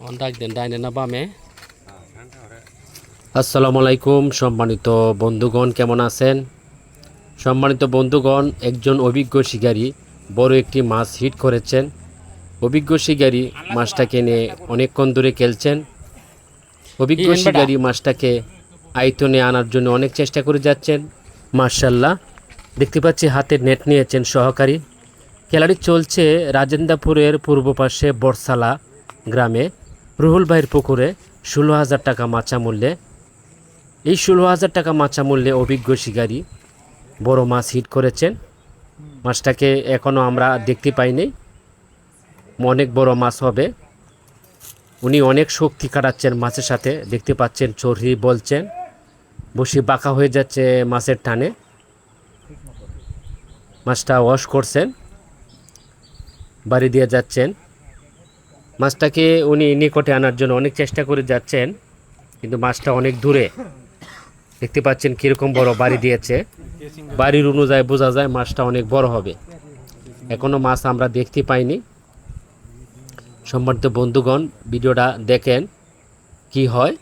ডাক দেন ডাইনে না বামে আসসালামু আলাইকুম সম্মানিত বন্ধুগণ কেমন আছেন? সম্মানিত বন্ধুগণ একজন অভিজ্ঞ শিকারী বড় একটি মাছ হিট করেছেন। অভিজ্ঞ শিকারী মাছটাকে নিয়ে অনেকক্ষণ দূরে খেলছেন। অভিজ্ঞ শিকারী মাছটাকে আয়তনে আনার জন্য অনেক চেষ্টা করে যাচ্ছেন। মার্শাল্লাহ দেখতে পাচ্ছি হাতে নেট নিয়েছেন সহকারী। খেলাটি চলছে রাজেন্দ্রপুরের পূর্ব পাশে বরসালা গ্রামে। রুহুল ভাইয়ের পুকুরে ষোলো হাজার টাকা মাচা মূল্যে, এই ষোলো হাজার টাকা মাচা মূল্যে অভিজ্ঞ শিকারী বড় মাছ হিট করেছেন। মাছটাকে এখনও আমরা দেখতে পাইনি অনেক বড় মাছ হবে। উনি অনেক শক্তি কাটাচ্ছেন মাছের সাথে, দেখতে পাচ্ছেন চর্হি বলছেন। বসি বাঁকা হয়ে যাচ্ছে মাছের টানে। মাছটা ওয়াশ করছেন। বাড়ি দিয়ে যাচ্ছেন। মাছটাকে উনি নিকটে আনার জন্য অনেক চেষ্টা করে যাচ্ছেন কিন্তু মাছটা অনেক দূরে। দেখতে পাচ্ছেন কীরকম বড় বাড়ি দিয়েছে। বাড়ির অনুযায়ী বোঝা যায় মাছটা অনেক বড় হবে। এখনও মাছ আমরা দেখতে পাইনি। সম্মানিত বন্ধুগণ ভিডিওটা দেখেন কি হয়।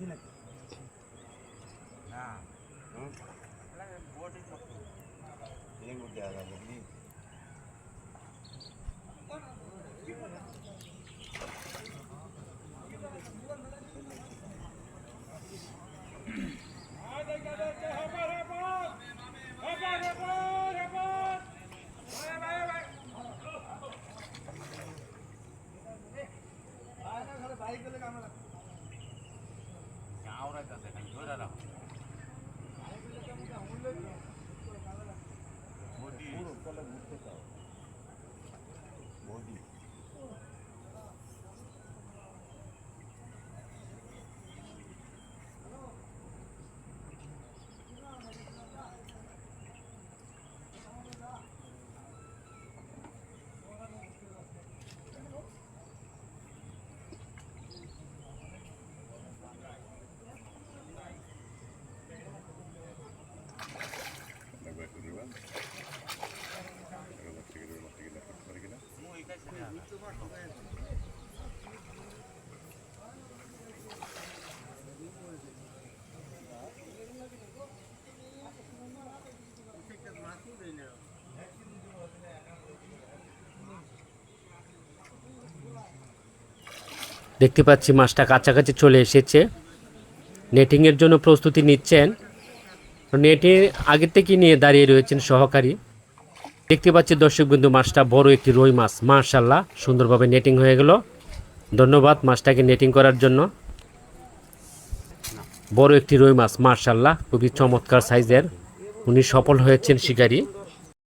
সিনিয়র শিকারি একটি মাছ হিট করেছে শিকারি ভাই মাছটিকে নিয়ে বাঁচানোর চেষ্টা করে দর্শক বৃন্দ। একবার একটু দিবেন। একবার শিকারি ভাই মাছটিকে বের করতে পারে কিনা? দেখতে পাচ্ছি মাছটা কাছাকাছি চলে এসেছে। নেটিংয়ের জন্য প্রস্তুতি নিচ্ছেন। নেটের আগে থেকে নিয়ে দাঁড়িয়ে রয়েছেন সহকারী। দেখতে পাচ্ছি দর্শক বিন্দু, মাছটা বড় একটি রুই মাছ। মার্শাল্লাহ সুন্দরভাবে নেটিং হয়ে গেল। ধন্যবাদ মাছটাকে নেটিং করার জন্য। বড় একটি রুই মাছ মার্শাল্লাহ খুবই চমৎকার সাইজের উনি সফল হয়েছেন শিকারী।